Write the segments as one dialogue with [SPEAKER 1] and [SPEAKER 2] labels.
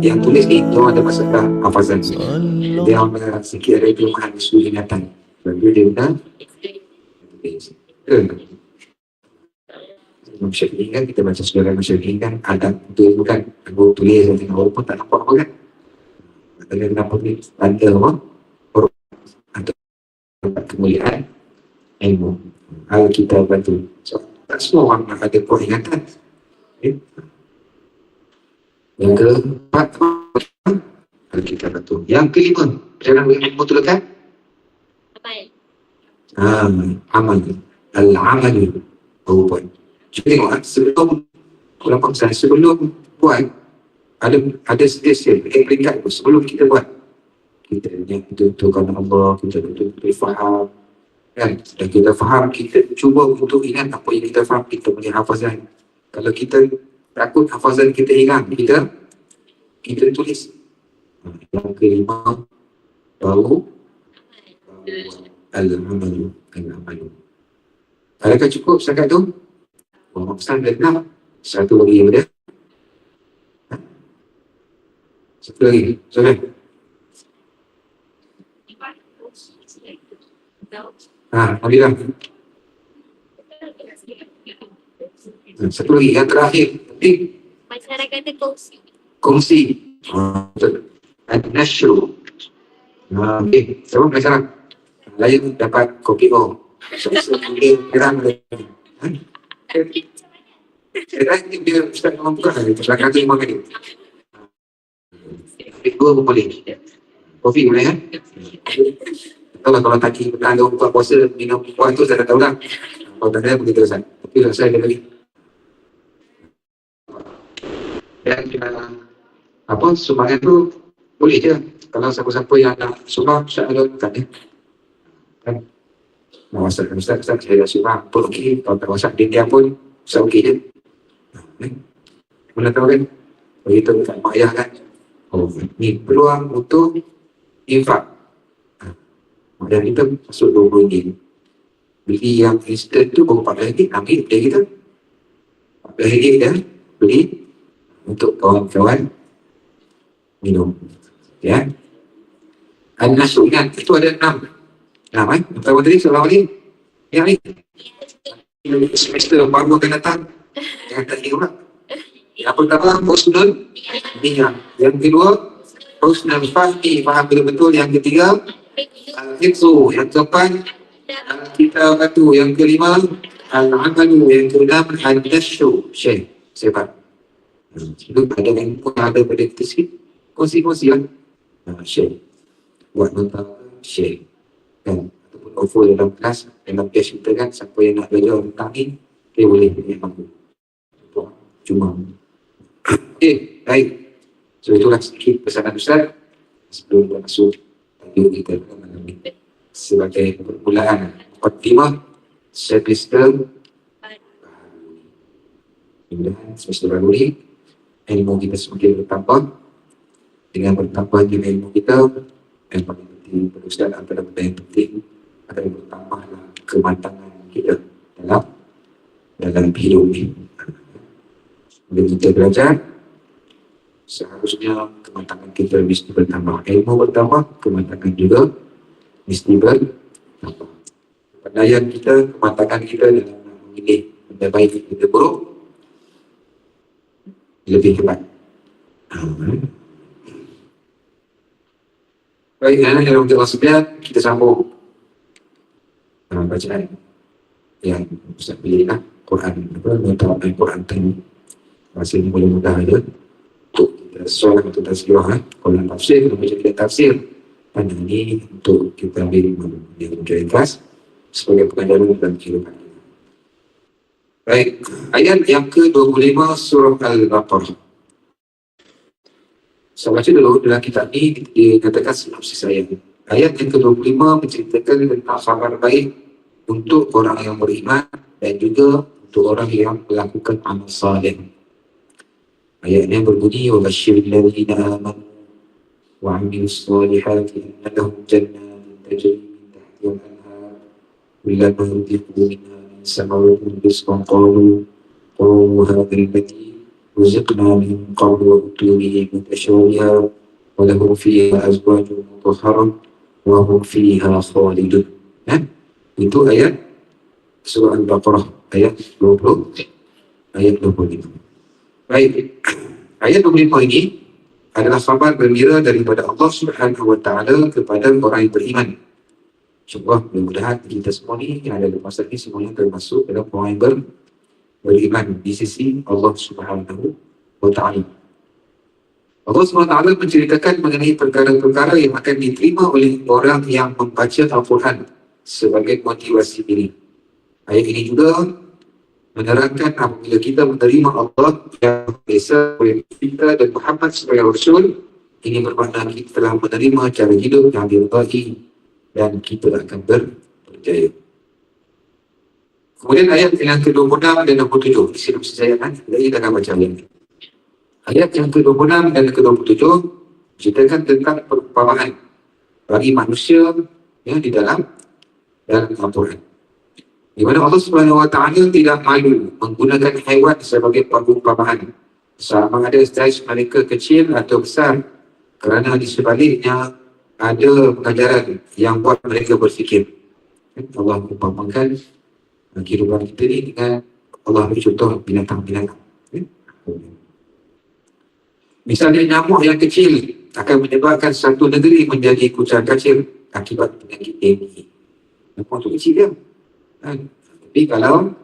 [SPEAKER 1] yang tulis ni dia ada masalah hafazan. Dia ada sikit ada kelemahan isu ingatan lalu dia dah tulis Imam Syafi'i kan kita baca sejarah Imam Syafi'i kan ada itu bukan? Aku tulis dan tengok walaupun tak nampak apa kan? Ada kenapa ni? Tanda apa atau kemuliaan ilmu. Hal kita bantu. So, tak semua orang ada peringatan okay. Yang keempat kita bantu yang kelima ilmu tu dekat Ah, amal al-amal. Buat jadi tengok ah, sebelum kalau paksa sebelum buat ada ada stage yang peringkat sebelum kita buat. Kita yang kerana Allah kita betul-betul faham. Kan? Dan kita faham kita cuba untuk ingat apa yang kita faham kita punya hafazan kalau kita takut hafazan kita hilang kita kita tulis yang kelima baru al-amalu al-amalu adakah cukup setakat tu pesan ada enam. Satu lagi yang ada. Satu lagi. Sorry. Ha, Nabilah. Ha, satu lagi yang terakhir. Penting.
[SPEAKER 2] Masyarakat itu kongsi.
[SPEAKER 1] Kongsi. Ha, An-Nashru. Ha, okay. Siapa masyarakat? Lain dapat kopi oh. Sebenarnya kerang lagi. Saya dia Ustaz memang buka lah Dia kata lima kali Dua pun boleh Kopi boleh kan Tahu lah kalau tadi petang dia buka puasa Minum puan tu saya dah tahu lah Kalau tak ada begitu Ustaz Tapi saya ada lagi Dan uh, Apa sumbangan tu Boleh je. Kalau siapa-siapa yang nak sumbang Ustaz ada kat dia Kan Mau WhatsApp Ustaz, Ustaz saya dah sumbang. Apa okey Kalau tak WhatsApp dia, dia pun Ustaz okey je? Mana tahu kan? Begitu kat mak ayah kan? Oh ni peluang untuk Infak. Dan kita masuk RM20 Beli yang instant tu Baru RM14 Ambil dia kita. RM14 dah Beli Untuk kawan-kawan Minum Ya An-Nasuk ingat Itu ada enam Nah, kan? Pertama tadi seorang lagi. Yang ni. Semester baru akan datang. Jangan tak pula. Yang pertama, Husnul Niyah. Yang kedua, Husnul Fahmi. Faham betul-betul. Yang ketiga, Al-Hidzu. Yang keempat, kita batu. Yang kelima, Al-Amalu. Yang keenam, Al-Nashu. Syekh. Siapa? Itu ada yang pun ada pada kita sikit. Kongsi-kongsi lah. Syekh. Buat nota Syekh kan? Ataupun offer dalam kelas dalam kelas kita kan siapa yang nak belajar tentang ni dia boleh mampu. Cuma. Eh baik. So itulah sedikit pesanan Ustaz. Sebelum masuk tajuk kita malam ni sebagai permulaan pertama semester Kemudian semester baru ni ilmu kita semakin bertambah dengan bertambahnya ilmu kita yang paling penting perusahaan antara benda yang penting adalah bertambahlah kematangan kita dalam dalam hidup ini. Bila kita belajar, seharusnya kematangan kita mesti bertambah. Ilmu bertambah, kematangan juga mesti bertambah. Pendayaan kita, kematangan kita dalam memilih benda baik benda buruk lebih. Hmm. Baik, anak yang untuk Allah kita sambung uh, bacaan yang Ustaz pilih lah Quran, apa, mengetahui Quran tadi Masa ini boleh mudah aja untuk kita soal untuk tazkirah eh. Quran tafsir, kita baca kita tafsir dan ini untuk kita ambil yang menjadi ikhlas sebagai pengajaran dan kehidupan Baik, ayat yang ke-25 surah Al-Baqarah. Saya baca dulu dalam kitab ini dikatakan sinopsis ayat Ayat yang ke-25 menceritakan tentang khabar baik untuk orang yang beriman dan juga untuk orang yang melakukan amal salih. Ayat ini berbunyi wa basyiril ladzina amanu wa 'amilus solihati anna lahum jannatin tajri min tahtiha al-anhar kullama ruziqu minha min samaratin rizqan qalu qalu hadha alladhi رزقنا من قبل وأتوه متشابها ولهم فيها أزواج مطهرة وهم فيها خالدون ha? itu ayat surah Al-Baqarah ayat 20 ayat 25 baik ayat 25 ini adalah khabar gembira daripada Allah Subhanahu wa taala kepada orang yang beriman InsyaAllah mudah-mudahan kita semua ni yang ada di masa ini semuanya termasuk dalam yang ber, beriman di sisi Allah Subhanahu wa taala. Allah SWT menceritakan mengenai perkara-perkara yang akan diterima oleh orang yang membaca Al-Quran sebagai motivasi diri. Ayat ini juga menerangkan apabila kita menerima Allah yang biasa oleh kita dan Muhammad sebagai Rasul, ini bermakna kita telah menerima cara hidup yang diridai dan kita akan ber, berjaya. Kemudian ayat yang ke-26 dan 27, silap saya kan, jadi kita akan baca ini. Ayat yang ke-26 dan ke-27 ceritakan tentang perumpamaan bagi manusia yang di dalam dalam Al-Quran. Di mana Allah Subhanahu Wa Taala tidak malu menggunakan haiwan sebagai perumpamaan sama ada saiz mereka kecil atau besar kerana di sebaliknya ada pengajaran yang buat mereka berfikir. Allah umpamakan kehidupan kita ni dengan Allah beri contoh binatang-binatang. Misalnya nyamuk yang kecil akan menyebabkan satu negeri menjadi kucing kacir akibat penyakit dengue. Nyamuk tu kecil. Kan? Tapi kalau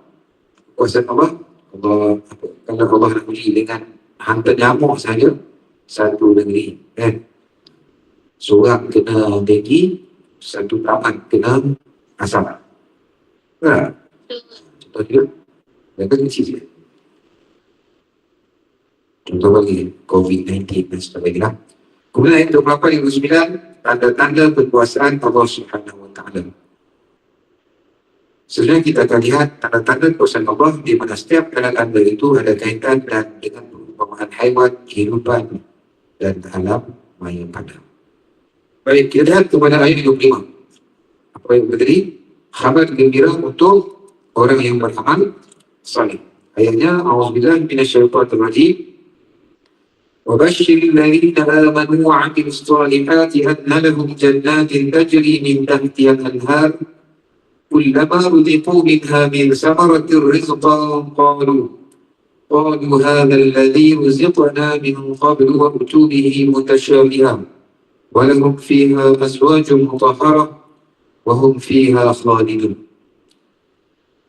[SPEAKER 1] kuasa Allah, Allah kalau Allah nak uji dengan hantar nyamuk saja satu negeri. Kan? Seorang kena dengue, satu taman kena asam. Kan? Contoh yang kan kecil je. Contoh lagi, COVID-19 dan sebagainya. Kemudian ayat 28 yang ke-9, tanda-tanda kekuasaan Allah Subhanahu Wa Taala. Sebenarnya kita akan lihat tanda-tanda kekuasaan Allah di mana setiap tanda-tanda itu ada kaitan dan dengan perumpamaan haiwan, kehidupan dan alam maya padam. Baik, kita lihat kepada ayat 25. Apa yang tadi? Khabar gembira untuk orang yang beramal salih. Ayatnya, A'udzubillah minasyaitanir rajim. وبشر الذين آمنوا وعملوا الصالحات أن لهم جنات تجري من تحتها الأنهار كلما رزقوا منها من ثمرة رزقا قالوا قالوا هذا الذي رزقنا من قبل وأتوا به متشابها ولهم فيها أزواج مطهرة وهم فيها خالدون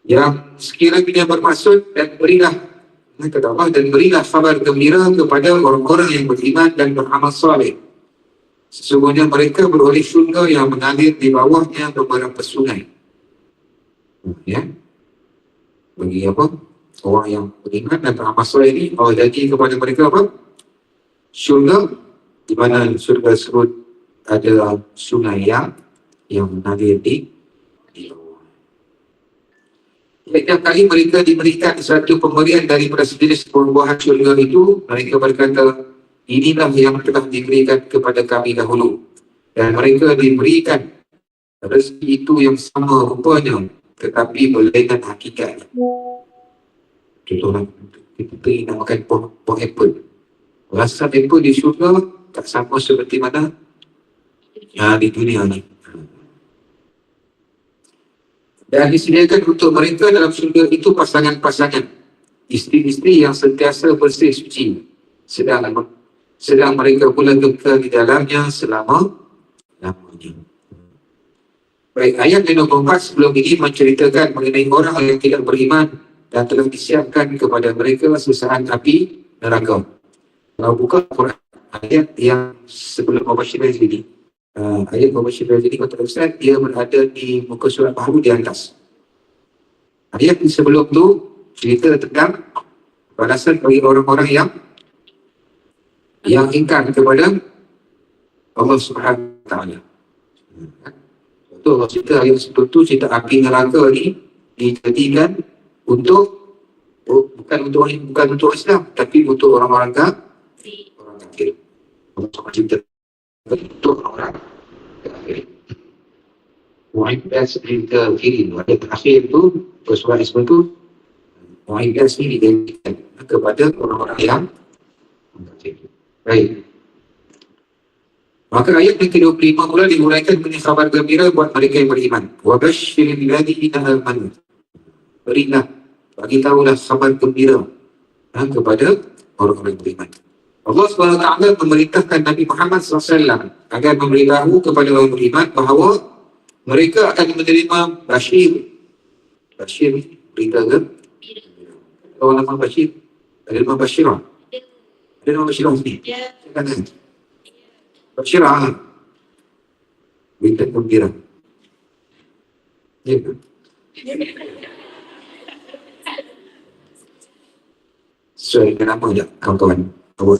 [SPEAKER 1] yang sekiranya bermaksud dan berilah kata Allah dan berilah kabar gembira kepada orang-orang yang beriman dan beramal soleh. Sesungguhnya mereka beroleh syurga yang mengalir di bawahnya beberapa sungai. Ya. Bagi apa? Orang yang beriman dan beramal soleh ini Allah janji kepada mereka apa? Syurga di mana syurga tersebut ada sungai yang yang mengalir di. Setiap kali mereka diberikan satu pemberian daripada sejenis buah syurga itu, mereka berkata, inilah yang telah diberikan kepada kami dahulu. Dan mereka diberikan rezeki itu yang sama rupanya, tetapi berlainan hakikat. Contohnya, kita pergi nak makan buah, buah apple. Rasa apple di syurga tak sama seperti mana yang di dunia ni. Dan disediakan untuk mereka dalam syurga itu pasangan-pasangan isteri-isteri yang sentiasa bersih suci sedang sedang mereka pula kekal di dalamnya selama lamanya. Baik, ayat yang 24 sebelum ini menceritakan mengenai orang yang tidak beriman dan telah disiapkan kepada mereka sesaat api neraka. Kalau buka Quran, ayat yang sebelum Mubashir ini, uh, ayat Mubashir ini kata Ustaz, dia berada di muka surat baru di atas. Ayat sebelum tu cerita tentang balasan bagi orang-orang yang yang ingkar kepada Allah Subhanahu Wa Taala. Itu Allah cerita ayat sebelum tu cerita api neraka ni dijadikan untuk oh, bukan untuk bukan untuk Islam tapi untuk orang-orang kafir orang kafir. Allah cerita untuk. Mu'ibdas lil kafirin. Ayat terakhir tu, surah Isma tu, Mu'aidah sini dijanjikan kepada orang-orang yang Baik. Maka ayat yang ke-25 pula dimulaikan dengan kabar gembira buat mereka yang beriman. Wa basyiril ladzina amanu. Berilah, bagi tahulah kabar gembira ha, kepada orang-orang yang beriman. Allah SWT memerintahkan Nabi Muhammad SAW agar memberitahu kepada orang beriman bahawa mereka akan menerima Bashir. Bashir ni berita ke? Orang nama Bashir. Ada nama Bashirah. Ada nama Bashirah sini.
[SPEAKER 2] Ya.
[SPEAKER 1] Kanan. Bashirah. Berita gembira. Ya? Sesuai dengan nama tak kawan-kawan? Kawan.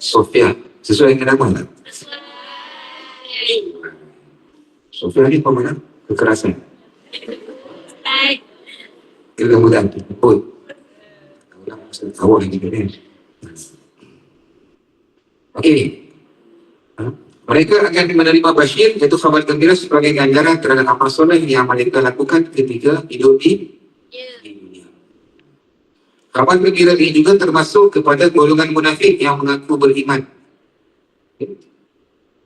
[SPEAKER 1] Sofia. Sesuai dengan nama tak? Sofia ni apa mana? Kekerasan.
[SPEAKER 2] Baik.
[SPEAKER 1] Kemudahan. Pun. Awak lagi kan? Okey. Ha? Mereka akan menerima Bashir iaitu khabar gembira sebagai ganjaran terhadap amal soleh yang mereka lakukan ketika hidup di. Kabar gembira ini juga termasuk kepada golongan munafik yang mengaku beriman.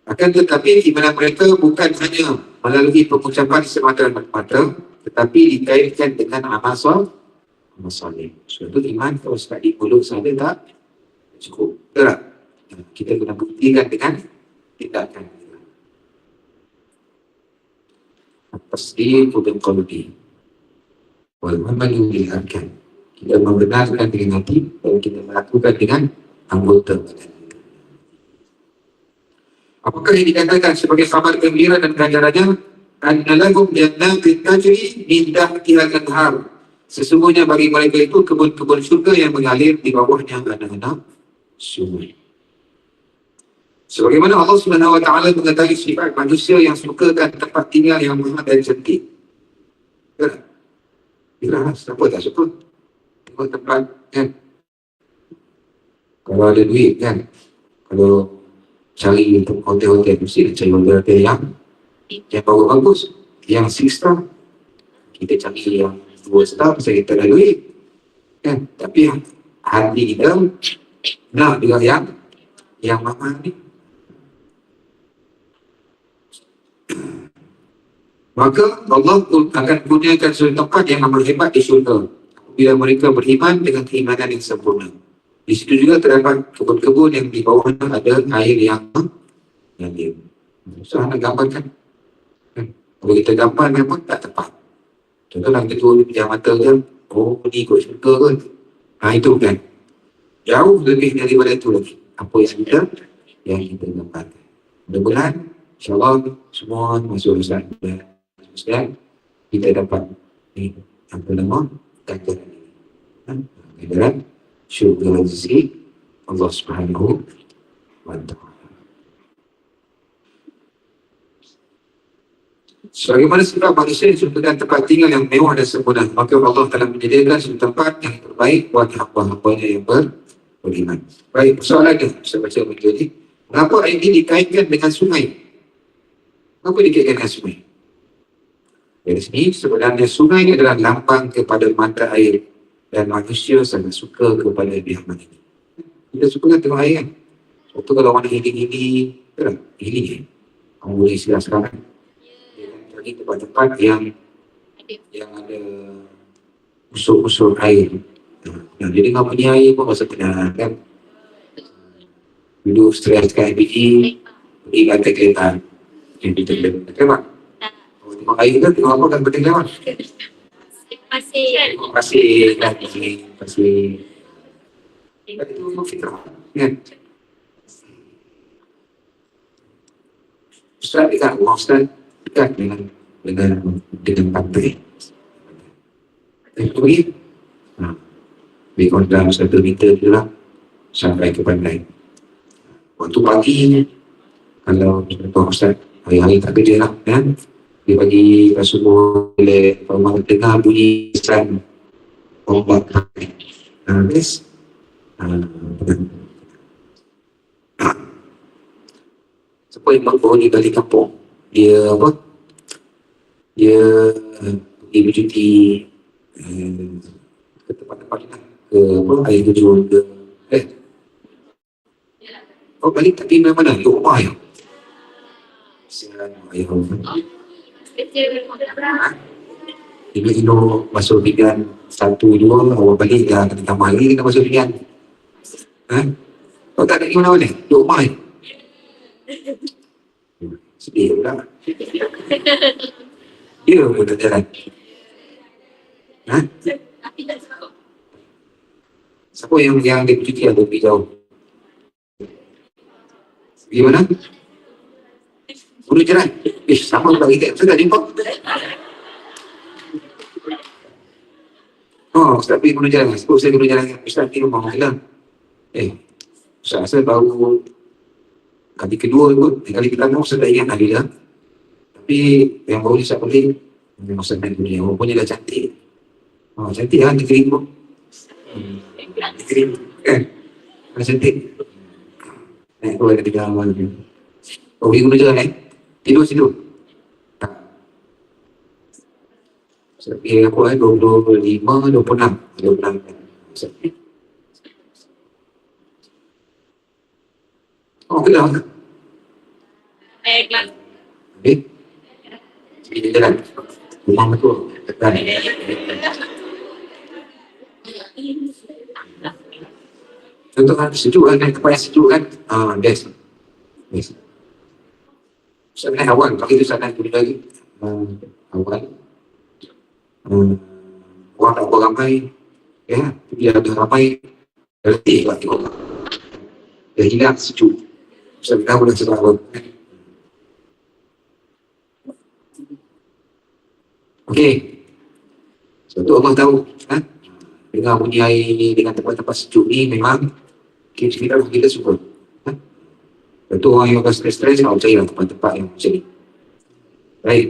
[SPEAKER 1] Akan tetapi iman mereka bukan hanya melalui pengucapan semata-mata tetapi dikaitkan dengan amal soleh. Amal. Sebab itu iman kalau sekat di mulut saja tak cukup. Tak? Kita kena buktikan dengan tindakan. Pasti bil qalbi wal amalu bil arkan. Kita membenarkan dengan hati dan kita melakukan dengan anggota badan. Apakah yang dikatakan sebagai kabar gembira dan ganjarannya? Annalahum jannatin tajri min tahtiha al-anhar. Sesungguhnya bagi mereka itu kebun-kebun syurga yang mengalir di bawahnya anak-anak sungai. Sebagaimana Allah Subhanahu wa taala mengetahui sifat manusia yang sukakan tempat tinggal yang mahal dan cantik. Ya. Siapa tak suka? Tengok tempat kan. Kalau ada duit kan. Kalau cari untuk hotel-hotel mesti cari hotel-hotel yang yang bagus-bagus. Yang six star. Kita cari yang dua star pasal kita ada duit. Kan? Tapi yang hati kita nak juga yang yang mahal ni. Maka Allah pun akan kurniakan suatu tempat yang amat hebat di syurga. Bila mereka beriman dengan keimanan yang sempurna. Di situ juga terdapat kebun-kebun yang di bawahnya ada air yang dia. So, nak gambarkan. Kan? Kalau kita gambar memang tak tepat. Contohlah kita tu pejam mata kan. Oh, ni ikut syurga kan. Ha, itu kan. Jauh lebih daripada itu lagi. Apa yang kita yang kita gambarkan. Mudah-mudahan InsyaAllah semua masuk Ustaz Ustaz kita dapat ni apa nama ganjaran ini ha? ganjaran syurga rezeki Allah Subhanahu wa ta'ala Sebagaimana sifat manusia yang tempat tinggal yang mewah dan sempurna maka Allah telah menyediakan suatu tempat yang terbaik buat hamba-hambanya yang ber beriman. Baik, persoalannya saya baca menjadi Kenapa ayat ini dikaitkan dengan sungai? Kenapa dikaitkan dengan sungai? Dari sini sebenarnya sungai ini adalah lambang kepada mata air dan manusia sangat suka kepada biaman ini. Kita suka kan tengok air kan? Waktu kalau warna hiling-hiling, kan? Hiling eh? Kamu boleh istilah sekarang. Akan cari tempat-tempat yang yang ada usul-usul air. Nah, jadi kalau punya air pun rasa tenang kan? Dulu stres kat IPE, pergi lantai kereta. Jadi kita. Kalau tengok air kan, tengok apa kan penting lewat. Kan, terima kasih. Kan itu fitrah, kan? Ustaz dekat rumah Ustaz, dekat dengan dengan dengan pantai. Eh, pergi. Ha. Lebih kurang dalam satu meter je lah sampai ke pantai. Waktu pagi ni, kalau contoh Ustaz, hari-hari tak kerja lah, kan? Dia bagi pas subuh, bila orang dengar bunyi pesan ombak pantai. Ha, guys. Ha, ha. Siapa yang berpenghuni balik kampung? Dia apa? dia pergi bercuti ke tempat-tempat lah. Ke apa, air terjun ke. Eh. Oh balik tapi mana mana? Ke rumah ya? Sian, ayah.
[SPEAKER 2] Kerja
[SPEAKER 1] Bila Indo masuk pilihan satu, dua, awak balik dah kena tambah lagi kena masuk pilihan. Ha? Kau tak ada pergi mana-mana? Duduk rumah je. Sedih pula. Dia pun tak jalan. Ha? Siapa yang yang dia bercuti atau pergi jauh? Pergi Gunung Cerai. Eh, sama pula kita. Saya tak jumpa. Oh, Ustaz pergi Gunung Cerai. Sebab saya Gunung Cerai. Ustaz pergi rumah Mahal. Eh, Ustaz saya baru kali kedua kot. Eh, Kali pertama Ustaz tak ingat lagi dah. Tapi yang baru Ustaz pergi, memang Ustaz main dunia. Rupanya dah cantik. Oh, cantik lah negeri tu. Hmm. Negeri kan? Dah cantik. Eh, kau ada tiga awal ni. Oh, pergi Gunung Cerai eh? Tidur situ. Tak. Ustaz pergi aku eh, 25, 26. 26. Ustaz pergi. Oh, kenal.
[SPEAKER 2] Baiklah.
[SPEAKER 1] Eh? Pergi jalan. Rumah betul. Tekan. Contoh kan sejuk kan, kan kepala sejuk kan. Ah, best. Best. Naik awal, kali tu saya naik dulu lagi. Hmm, awal. Hmm, orang tak ramai. Ya, dia ada ramai. Letih lah tengok. Dah hilang sejuk. Saya tahu dah sebab apa. Okey. Sebab Allah tahu. Ha? Dengar bunyi air ni dengan tempat-tempat sejuk ni memang kita kita, kita suka. Ha? Lepas tu orang yang akan stres-stres nak percaya lah tempat-tempat yang macam ni. Baik.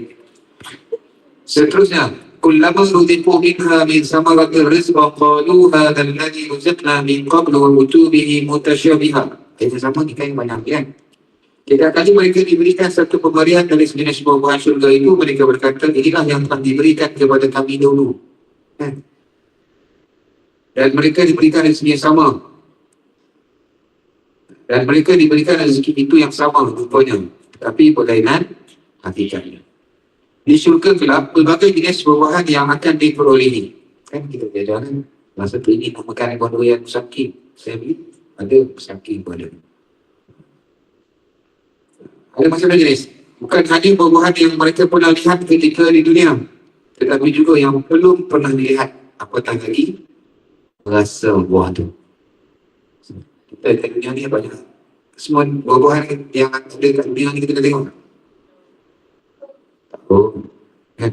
[SPEAKER 1] Seterusnya. كلما رزقوا منها من ثمرة رزقا قالوا هذا الذي رزقنا من قبل وكتبه متشابها. Kita sama kita yang banyak kan. Kita kali mereka diberikan satu pemberian dari sejenis buah-buahan syurga itu, mereka berkata, inilah yang telah diberikan kepada kami dulu. Kan? Dan mereka diberikan rezeki yang sama. dan mereka diberikan rezeki itu yang sama rupanya. Tapi perlainan hakikatnya. Di syurga kelak, pelbagai jenis buah-buahan yang akan diperolehi. Kan kita kan, masa tu ini nak makan buah durian musaki. Saya beli, ada musaki pun ada. Macam jenis. Bukan hanya buah-buahan yang mereka pernah lihat ketika di dunia. Tetapi juga yang belum pernah dilihat. Apatah lagi, rasa buah tu. Kita di dunia ni banyak. Semua buah-buahan yang ada kat dunia ni kita kena tengok. Oh, kan?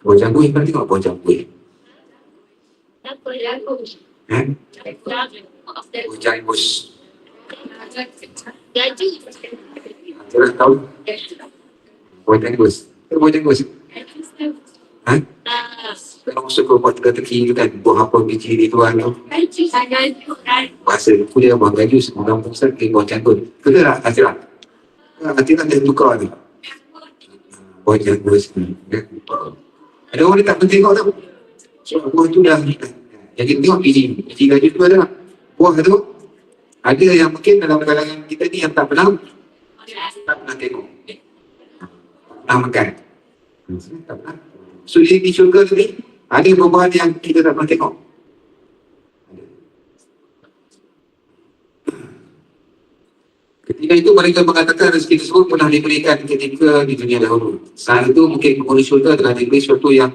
[SPEAKER 1] Buah janggut yang tengok buah.
[SPEAKER 2] Tak apa.
[SPEAKER 1] Eh?
[SPEAKER 2] Maaf, dah.
[SPEAKER 1] Buah janggut.
[SPEAKER 2] Gaji.
[SPEAKER 1] Jangan tahu buah janggut. Buah janggut. Ha?
[SPEAKER 2] Ah,
[SPEAKER 1] Kalau suka buat teka-teki tu kan, buah apa biji tuan tu.
[SPEAKER 2] gaji. Gaji.
[SPEAKER 1] Bahasa aku dia buah gaju sebelum pusat ke buah janggut. Betul tak? Hati tak? Hati tak dia tukar ni. Buah janggut ni. Ya. Ada orang dia tak penting tengok tau. So, buah tu dah. Yang kita tengok biji. Biji gaju tu ada. Buah tu. Ada yang mungkin dalam kalangan kita ni yang tak pernah tak pernah tengok. Tak pernah makan. Hmm, Tak pernah. So di, syurga ni, ada buah-buahan yang kita tak pernah tengok. Ketika itu mereka mengatakan rezeki tersebut pernah diberikan ketika di dunia dahulu. Saat itu mungkin penghuni syurga telah diberi sesuatu yang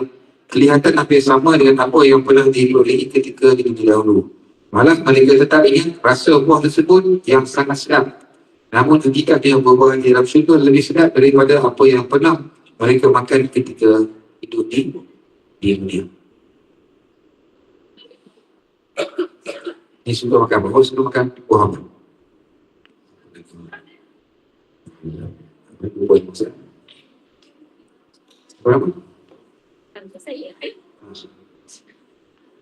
[SPEAKER 1] kelihatan hampir sama dengan apa yang pernah diperolehi ketika di dunia dahulu. Malah mereka tetap ingat rasa buah tersebut yang sangat sedap. Namun hakikatnya buah-buahan di dalam syurga lebih sedap daripada apa yang pernah mereka makan ketika hidup di, di dunia. Ini suka makan apa? Oh, suka makan besar. Berapa?
[SPEAKER 2] Saya.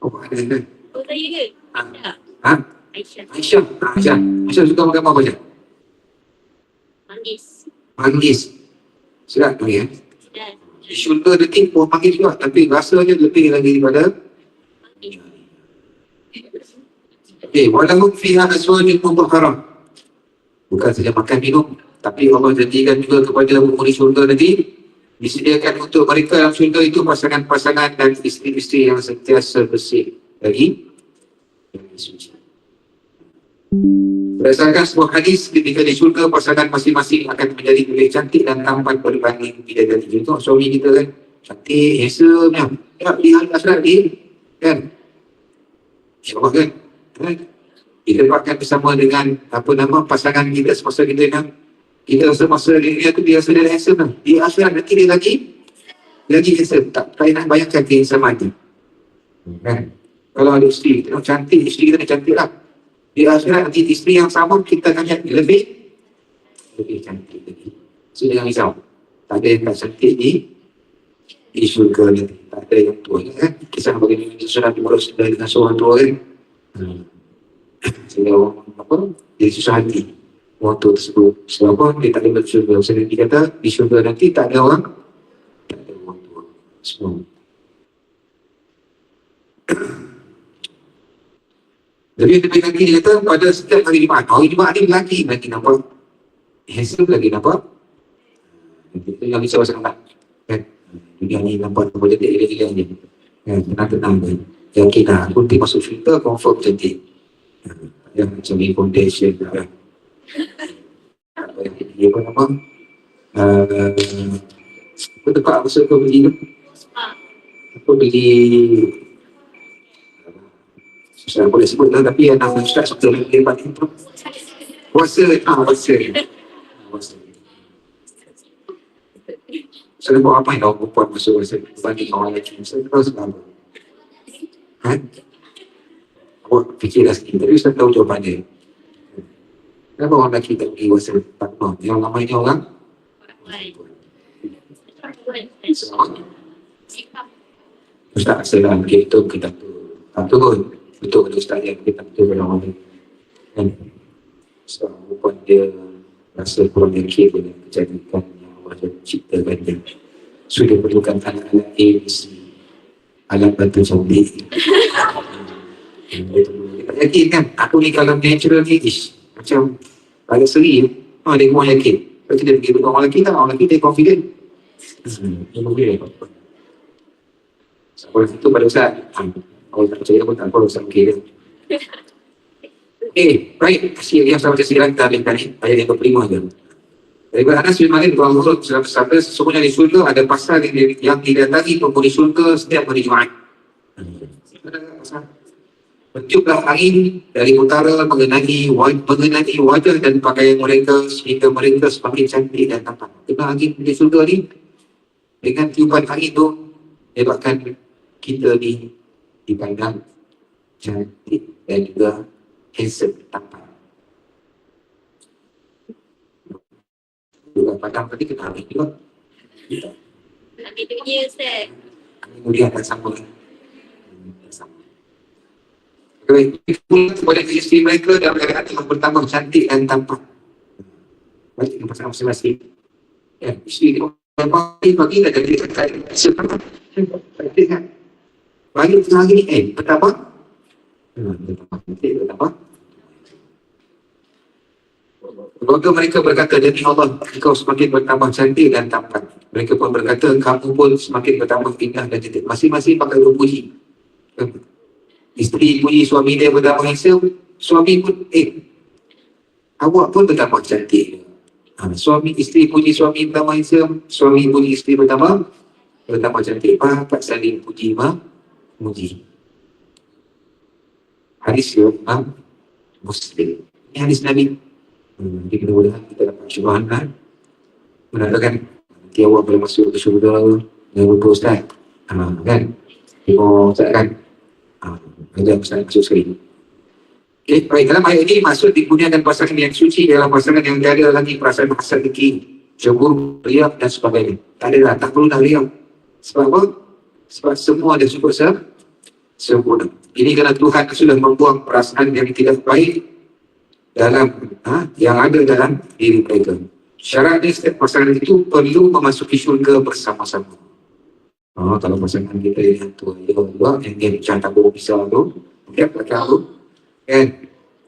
[SPEAKER 1] Oh, ada ada.
[SPEAKER 2] Oh, saya ke? Tak.
[SPEAKER 1] Ha?
[SPEAKER 2] Aisyah.
[SPEAKER 1] Aisyah. Ah, Aisyah. Aisyah suka makan apa Aisyah?
[SPEAKER 2] Manggis.
[SPEAKER 1] Manggis. Sedap tu ya.
[SPEAKER 2] Dan
[SPEAKER 1] Syurga nanti pun panggil juga tapi rasanya lebih lagi daripada Eh, walaupun fiha aswajin mutahharah. Bukan saja makan minum, tapi Allah janjikan juga kepada penghuni syurga nanti disediakan untuk mereka dalam syurga itu pasangan-pasangan dan isteri-isteri yang sentiasa bersih lagi suci. Berdasarkan sebuah hadis ketika di syurga pasangan masing-masing akan menjadi lebih cantik dan tampan berbanding bidadari. Contoh suami kita kan cantik, handsome ya. Ya, lihat asrat dia kan. InsyaAllah kan. kan? Kita bersama dengan apa nama pasangan kita semasa kita nak kita rasa masa dia tu dia rasa dia handsome lah. Dia akhirat nanti dia lagi lagi handsome. Tak payah nak bayangkan kehansaman tu. Kan? Kalau ada isteri, kita cantik, isteri kita cantik lah. Di akhirat nanti isteri yang sama kita akan jadi lebih lebih cantik lagi. So jangan risau. Tak ada yang tak cantik di di syurga nanti. Tak ada yang tua kan. Kisah bagaimana seseorang diurus dengan seorang tua kan. Hmm. Sehingga orang apa, dia susah hati. Orang tua tersebut. Sebab apa? Dia tak ada masuk syurga. Sebab Nabi kata, di syurga nanti tak ada orang. Tak ada orang tua. Semua. Jadi lebih lagi dia kata pada setiap hari Jumaat. Hari Jumaat ni lagi lagi nampak. Handsome lagi nampak. Itu yang risau sangat. Kan? Dunia ni nampak nampak dia gila-gila ni. Kan? Tenang-tenang. Yakin lah. Aku nanti masuk filter confirm cantik. Yang macam ni foundation. Kan? Yang dia apa nama? Uh, apa tempat apa kau beli tu? Aku beli saya boleh sebut lah tapi yang nama Ustaz suka lebat itu puasa ah puasa. Puasa. Saya buat apa yang orang perempuan masuk puasa. Banding orang lelaki saya tahu sebab ha? awak fikirlah sikit. Tapi saya tahu jawapannya kenapa orang lelaki tak pergi puasa? Tak tahu yang namanya orang? Ustaz Assalam kita kita tu tak turun betul kata Ustaz yang kita betul pada orang ni. Kan? Sebab perempuan dia rasa kurang yakin dengan kecantikan yang Allah dah ciptakan dia. So dia perlukan alat-alat A, B, C. Alat bantu dia dia tak yakin kan? Aku ni kalau natural ni ish macam agak seri ha, dia kurang yakin lepas tu dia pergi dengan orang lelaki tak? Orang lelaki dia confident. Hmm, dia boleh sebab itu pada Ustaz kalau tak percaya pun tak usah okey dia. Eh, baik. Kasih yang baca silang kita ni. Ayat yang ke-5 je. Daripada Anas bin Malik, Tuhan Muhammad SAW bersabda, sesungguhnya di surga ada pasal yang, yang didatangi penghuni surga setiap hari Jumaat. Bertiuplah angin dari utara mengenai, waj- mengenai wajah dan pakaian mereka sehingga mereka semakin cantik dan tampan. Kena angin di surga ni, dengan tiupan angin tu, menyebabkan kita ni dipandang cantik dan juga handsome tampan. Juga pandang tadi kita ambil juga.
[SPEAKER 2] Ambil dunia Ustaz.
[SPEAKER 1] Kemudian akan sama. Baik, pula kepada isteri mereka dalam keadaan yang bertambah cantik dan tampan. Baik, yang pasangan masing-masing. Ya, isteri dia pagi dah jadi cantik kan? Pagi tengah hari ni, eh, betapa? Hmm, betapa cantik, betapa? Keluarga mereka berkata, demi Allah, engkau semakin bertambah cantik dan tampan. Mereka pun berkata, kamu pun semakin bertambah indah dan cantik. Masing-masing pakai berpuji. Isteri puji suami dia bertambah handsome, suami pun, eh, awak pun bertambah cantik. Ha, suami, isteri puji suami bertambah handsome, suami puji isteri bertambah, bertambah cantik. Pakat saling puji, mah, muji. Hadis ya, Imam Muslim. Ini hadis Nabi. Hmm, jadi mudah kita dapat syubahan kan. Menandakan nanti awak boleh masuk ke syurga dengan lupa Ustaz. Ha, kan? Tengok Ustaz kan? Ha, ajak Ustaz masuk sekali. Okay, baik. Dalam ayat ini maksud dikurniakan pasangan yang suci dalam pasangan yang tiada lagi perasaan hasad dengki, cemburu, riak dan sebagainya. Tak ada lah, tak perlu nak riak. Sebab apa? Sebab semua ada cukup se sempurna. Ini kerana Tuhan sudah membuang perasaan yang tidak baik dalam ha, yang ada dalam diri mereka. Syarat dia setiap pasangan itu perlu memasuki syurga bersama-sama. Oh, kalau pasangan kita yang tu, ya Allah, yang dia macam tabur pisau tu, dia belakang tu, kan?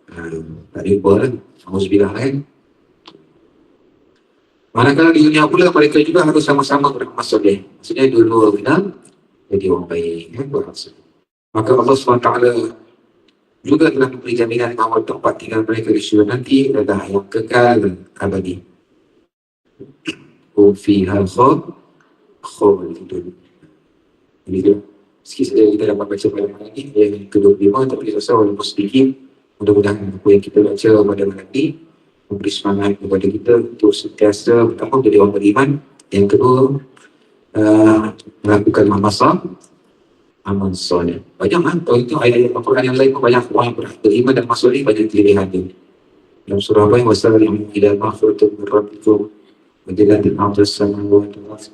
[SPEAKER 1] Uh, tak ada apa lah. Alhamdulillah kan? Manakala di dunia pula mereka juga harus sama-sama beramal soleh. Maksudnya dua-dua kena jadi orang baik, kan? Beramal soleh. Maka Allah SWT juga telah memberi jaminan bahawa tempat tinggal mereka di syurga nanti adalah yang kekal abadi. Hum fiha khab khalidun. Jadi tu, sikit saja kita dapat baca pada malam ini yang ke-25 tapi rasa oleh muslimin mudah-mudahan apa yang kita baca pada malam ini memberi semangat kepada kita untuk sentiasa pertama menjadi orang beriman yang kedua uh, melakukan mamasah amal soleh. Banyak kan? Kalau itu ayat-ayat Al-Quran yang lain pun banyak orang beriman dan masuk ini banyak pilihan dia. Dalam surah apa yang wasal yang min rabbikum wa jannatin 'arduha as-samawati wal ardh.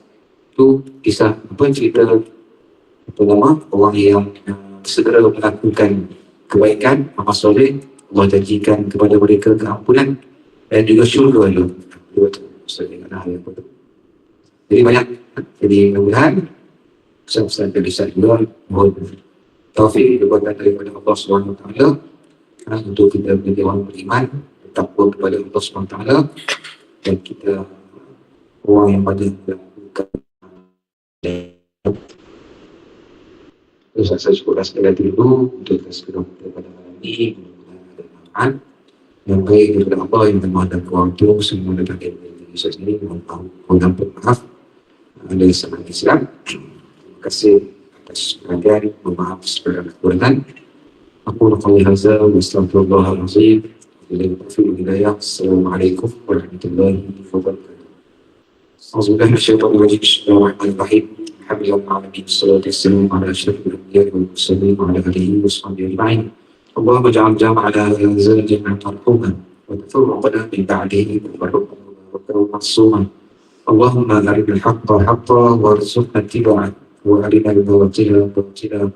[SPEAKER 1] Itu kisah apa cerita apa nama orang yang uh, segera melakukan kebaikan amal soleh Allah janjikan kepada mereka keampunan dan juga syurga itu. Jadi banyak. Jadi mudah-mudahan pesan-pesan dari saya mohon taufik diberikan daripada Allah SWT untuk kita menjadi orang beriman takwa kepada Allah SWT dan kita orang yang banyak melakukan Terus saya syukur sekali lagi dulu untuk kita segera pada malam ini manfaat. Yang baik daripada Allah yang memandang waktu semua datang dari Yesus ini mohon maaf dari Islam kasih atas perhatian mohon maaf segala kekurangan aku nak hadza wa astagfirullahalazim Bila taufiq hidayah Assalamualaikum warahmatullahi wabarakatuh أعوذ بالله من الشيطان الرجيم. بسم الله الرحمن الرحيم. الحمد لله رب العالمين. والصلاة والسلام على أشرف الأنبياء والمرسلين وعلى آله وصحبه أجمعين. اللهم اجعل جمعنا هذا جمعا مرحوما وتفرقنا من بعده تفرقا مباركا معصوما اللهم أرنا الحق حقا وارزقنا اتباعه. وأرنا الباطل باطلا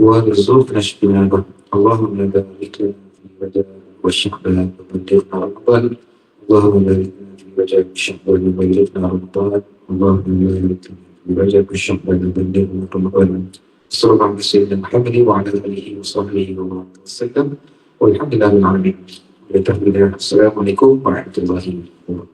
[SPEAKER 1] وارزقنا اجتنابه اللهم بارك لنا في رجب وشعبان وبلغنا رمضان اللهم بارك لنا في رجب وشعبان وبلغنا رمضان اللهم بارك لنا في رجب وشعبان وبلغنا رمضان صلى على سيدنا محمد وعلى اله وصحبه وبارك وسلم والحمد لله رب العالمين السلام عليكم ورحمه الله وبركاته